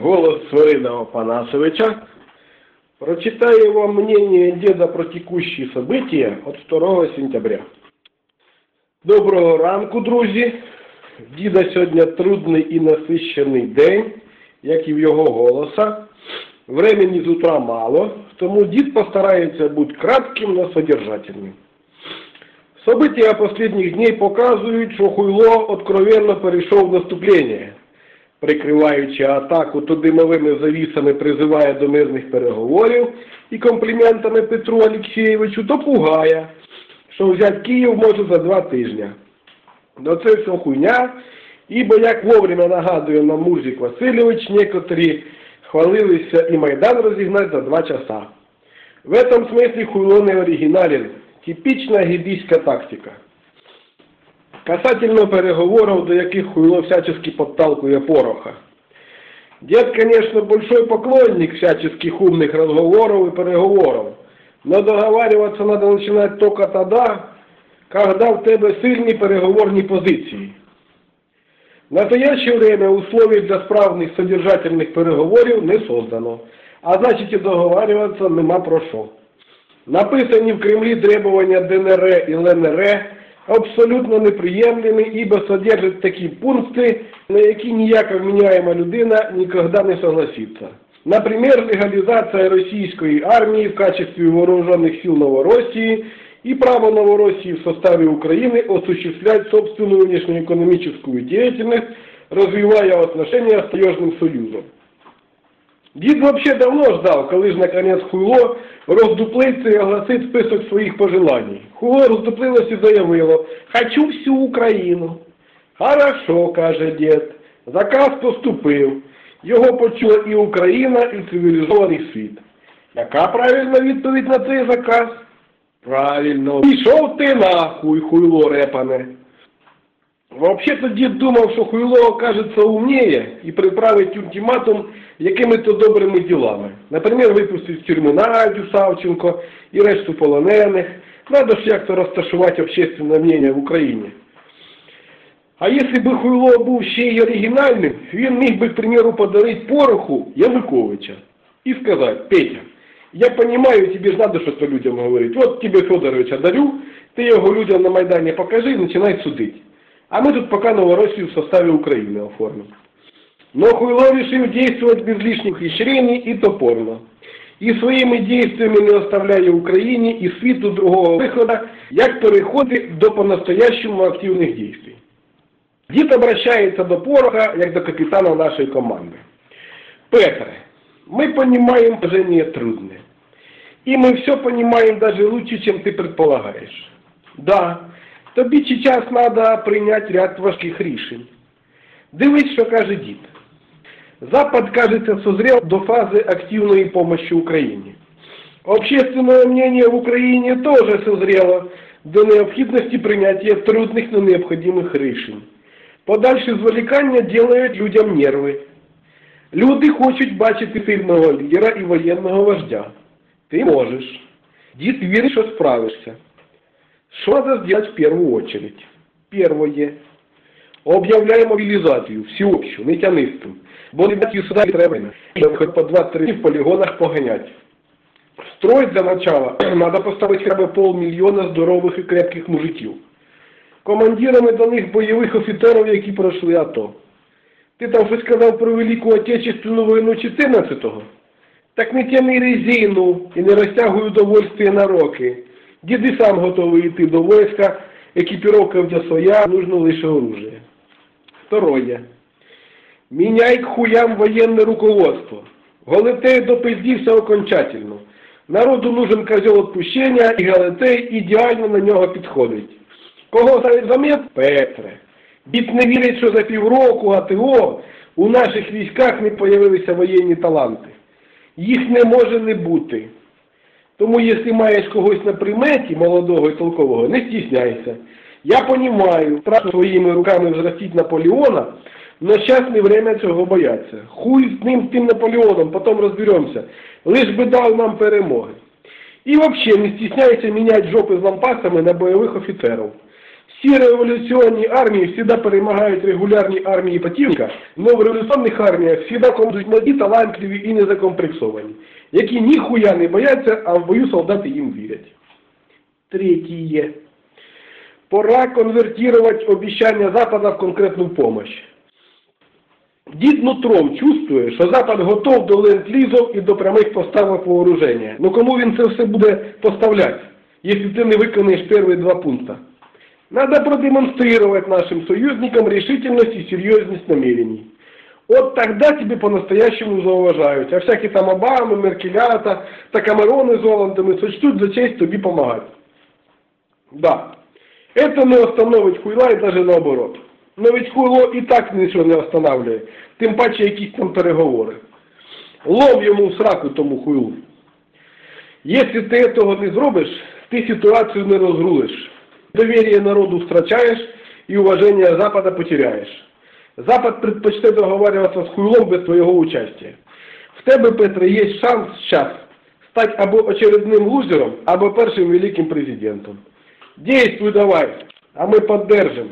Голос Свиридова Панасовича. Прочитаю вам мнение деда про текущие события от 2 сентября. Доброго ранку, друзі. Діда сьогодні трудний і насищений день, як і в його голоса. Времени з утра мало, тому дід постарається бути кратким, но содержательним. События последних дней показують, що Хуйло откровенно перейшов в наступлення. Прикриваючи атаку, то димовими завісами призиває до мирних переговорів і компліментами Петру Олексійовичу, то пугає, що взяти Київ може за два тижні. Ну це все хуйня, ібо, як вовремя нагадує нам Мурзик Васильович, некоторі хвалилися і Майдан розігнати за два часа. В этом смысле Хуйло не оригинален, типична гідійська тактика. Касательно переговоров, до яких Хуйло всячески подталкує Пороха. Дед, конечно, большой поклонник всяческих умных разговоров и переговоров, но договариваться надо начинать только тогда, когда в тебе сильні переговорні позиції. В настоящее время условий для справних содержательних переговорів не создано, а значить і договарюватися нема про що. Написані в Кремлі требування ДНР і ЛНР абсолютно неприємлені, ібо содержать такі пункти, на які ніяка вміняема людина ніколи не согласится. Например, легализация российской армии в качестве вооруженных сил Новороссии и право Новороссии в составе Украины осуществлять собственную внешнеэкономическую деятельность, развивая отношения с Таежным Союзом. Дід вообще давно ждав, коли ж наконець Хуйло роздуплиться і огласить список своїх пожеланий. Хуйло роздуплилось і заявило «Хочу всю Україну». Хорошо, каже дід. Заказ поступив. Його почула і Україна, і цивілізований світ. Яка правильна відповідь на цей заказ? Правильно. Пішов ти нахуй, хуйло репане. Вообще-то дід думав, що Хуйло окажется умнее і приправить ультиматум якими-то добрими ділами. Наприклад, випустить з тюрми Надю Савченко і решту полонених. Надо ж як-то розташувати общественне мнение в Україні. А якщо би Хуйло був ще й оригінальним, він міг би, к примеру, подарити пороху Януковича і сказати, Петя, я понимаю, тебе же надо что-то людям говорить. Вот тебе Федоровича дарю, ты его людям на Майдане покажи и начинай судить. А мы тут пока Новороссию в составе Украины оформим. Но Хуйло решил действовать без лишних ухищрений и топорно. И своими действиями не оставляє Україні і світу другого виходу, як переходить до по-настоящему активних дій. Дід обращається до Пороха, як до капітана нашої команди. Петре, мы понимаем положение трудное. И мы все понимаем даже лучше, чем ты предполагаешь. Да, тобі сейчас надо прийняти ряд важких рішень. Дивись, що каже дід. Запад, кажется, созрел до фазы активной помощи Украине. Общественное мнение в Украине тоже созрело до необхідності прийняття трудних, но необхідних рішень. Подальше зволікання делають людям нерви. Люди хочуть бачити сильного лідера і воєнного вождя. Ти можеш. Дід вірить, що справишся. Що треба зробити в першу очередь? Первое. Об'являй мобілізацію, всеобщу, не тянисту. Бо ребятки сюди не треба, щоб хоч по 2-3 в полігонах поганять. Строй для начала треба поставити хоча б полмільйона здорових і крепких мужиків. Командирами до них бойових офіцерів, які пройшли АТО. Ти там щось сказав про Велику Отечественну війну 14-го? Так не тяни резину і не розтягуй удовольствие на роки. Діди сам готовий йти до війська, екіпіровка в своя, нужно лише оружие. Второе. Міняй к хуям воєнне руководство. Галатей допиздівся окончательно. Народу нужен козел отпущення, і Галатей ідеально на нього підходить. Кого замет? Петре. Дід не вірить, що за півроку АТО у наших військах не появилися воєнні таланти. Їх не може не бути. Тому, якщо маєш когось на приметі, молодого і толкового, не стісняйся. Я розумію, страшно своїми руками взрастить Наполеона, но зараз не время цього бояться. Хуй з ним, з тим Наполеоном, потім розберемося. Лиш би дав нам перемоги. І взагалі не стісняйся міняти жопи з лампасами на бойових офіцерів. Всі революційні армії всегда перемагають регулярні армії противника, но в революційних арміях всегда командують молоді, талантливі і незакомплексовані, які ніхуя не бояться, а в бою солдати їм вірять. Третє. Пора конвертировать обещания Запада в конкретную помощь. Дід нутром чувствує, що Запад готов до ленд-лізів і до прямих поставок вооруження. Ну кому він це все буде поставляти, якщо ти не виконаєш перші два пункта? Надо продемонстрировать нашим союзникам решительность и серьезность намерений. Вот тогда тебе по-настоящему зауважають, а всякі там Обами, Меркелята та Камерони з Оландами сочтуть за честь тобі помагати. Да. Это не остановить хуйла і даже наоборот. Но ведь хуйло і так нічого не останавливає, тим паче якісь там переговори. Лом йому в сраку тому хуйлу. Якщо ти этого не зробиш, ти ситуацію не розгрулиш. Доверие народу втрачаешь и уважение Запада потеряешь. Запад предпочтет договариваться с хуйлом без твоего участия. В тебе, Петре, є шанс сейчас стати або очередним лузером, або першим великим президентом. Действуй давай, а мы поддержим.